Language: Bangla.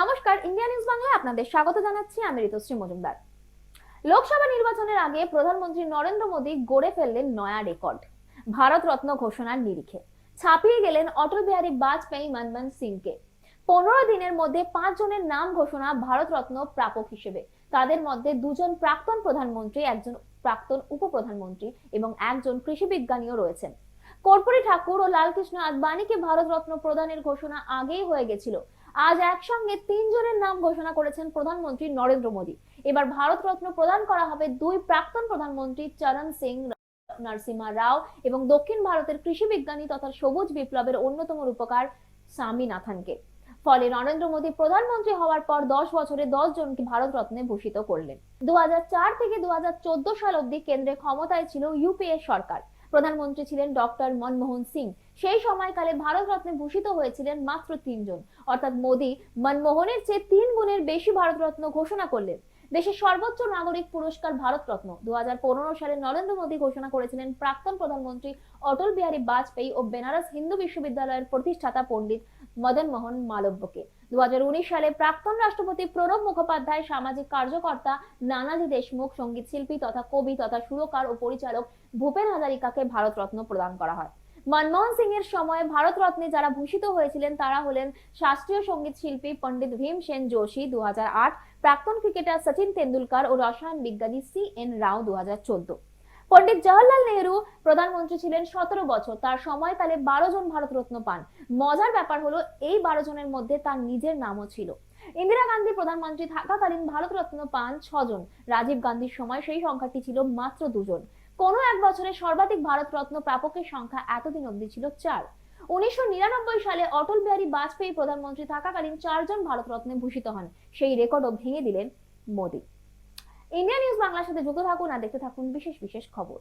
নমস্কার, ইন্ডিয়া নিউজ বাংলায় আপনাদের স্বাগত জানাচ্ছি। আমি ঋতুশ্রী মজুমদার। লোকসভা নির্বাচনের আগে প্রধানমন্ত্রী নরেন্দ্র মোদী গড়ে ফেললেন নয়া রেকর্ড। ভারত রত্ন ঘোষণার নিরিখে। ছাপিয়ে গেলেন অটল বিহারী বাজপেয়ী মনমোহন সিংকে। পনেরো দিনের মধ্যে পাঁচ জনের নাম ঘোষণা ভারত রত্ন প্রাপক হিসেবে। তাদের মধ্যে দুজন প্রাক্তন প্রধানমন্ত্রী, একজন প্রাক্তন উপপ্রধানমন্ত্রী এবং একজন কৃষি বিজ্ঞানীও রয়েছেন। কর্পূরী ঠাকুর ও লালকৃষ্ণ আদবানিকে ভারত রত্ন প্রদানের ঘোষণা আগেই হয়ে গেছিল। আজ একসঙ্গে তিনজনের নাম ঘোষণা করেছেন প্রধানমন্ত্রী নরেন্দ্র মোদী। এবার ভারত রত্ন প্রদান করা হবে দুই প্রাক্তন প্রধানমন্ত্রী চরণ সিং, নরসিমা রাও এবং দক্ষিণ ভারতের কৃষি বিজ্ঞানী তথা সবুজ বিপ্লবের অন্যতম রূপকার স্বামীনাথনকে। ফলে নরেন্দ্র মোদী প্রধানমন্ত্রী হওয়ার পর দশ বছরে দশ জনকে ভারত রত্নে ভূষিত করলেন। দু হাজার চার থেকে দু হাজার চোদ্দ সাল অবধি কেন্দ্রে ক্ষমতায় ছিল ইউপিএ সরকার। প্রধানমন্ত্রী ছিলেন ডক্টর মনমোহন সিং। সেই সময়কালে ভারত রত্নে ভূষিত হয়েছিলেন মাত্র তিনজন। অর্থাৎ মোদী মনমোহনের চেয়ে তিন গুণের বেশি ভারত রত্ন ঘোষণা করলেন। দেশের সর্বোচ্চ নাগরিক পুরস্কার ভারতরত্ন। দু হাজার পনেরো সালে নরেন্দ্র মোদী ঘোষণা করেছিলেন প্রাক্তন প্রধানমন্ত্রী অটল বিহারী বাজপেয়ী ও বেনারস হিন্দু বিশ্ববিদ্যালয়ের প্রতিষ্ঠাতা পণ্ডিত মদন মোহন মালব্যকে। দুহাজার উনিশ সালে প্রাক্তন রাষ্ট্রপতি প্রণব মুখোপাধ্যায়, সামাজিক কার্যকর্তা নানাজি দেশমুখ সংগীত শিল্পী তথা কবি তথা সুরকার ও পরিচালক ভূপেন হাজারিকাকে ভারতরত্ন প্রদান করা হয়। মনমোহন সিং এর সময় ভারত রত্নে যারা ভূষিত হয়েছিলেন, তারা হলেন শাস্ত্রীয় সংগীত শিল্পী পণ্ডিত ভীম সেন যোশী দু হাজার আট, প্রাক্তন ক্রিকেটার সচিন তেন্ডুলকর ও রসায়ন বিজ্ঞানী সি এন রাও দু পণ্ডিত জওয়াহরলাল নেহরু প্রধানমন্ত্রী ছিলেন সতেরো বছর, তার সময় সময়কালে বারো জন ভারতরত্ন পান। মজার ব্যাপার হলো, এই বারো জনের মধ্যে তার নিজের নামও ছিল। ইন্দিরা গান্ধী প্রধানমন্ত্রী থাকাকালীন ভারতরত্ন পান ছজন, রাজীব গান্ধীর সময় সেই সংখ্যাটি ছিল মাত্র দুজন। কোনো এক বছরে সর্বাধিক ভারতরত্ন প্রাপকের সংখ্যা এতদিন অবধি ছিল চার। উনিশশো সালে অটল বিহারী বাজপেয়ী প্রধানমন্ত্রী থাকাকালীন চারজন ভারতরত্নে ভূষিত হন। সেই রেকর্ডও ভেঙে দিলেন মোদি। ইন্ডিয়া নিউজ বাংলার সাথে যুক্ত থাকুন আর দেখতে থাকুন বিশেষ বিশেষ খবর।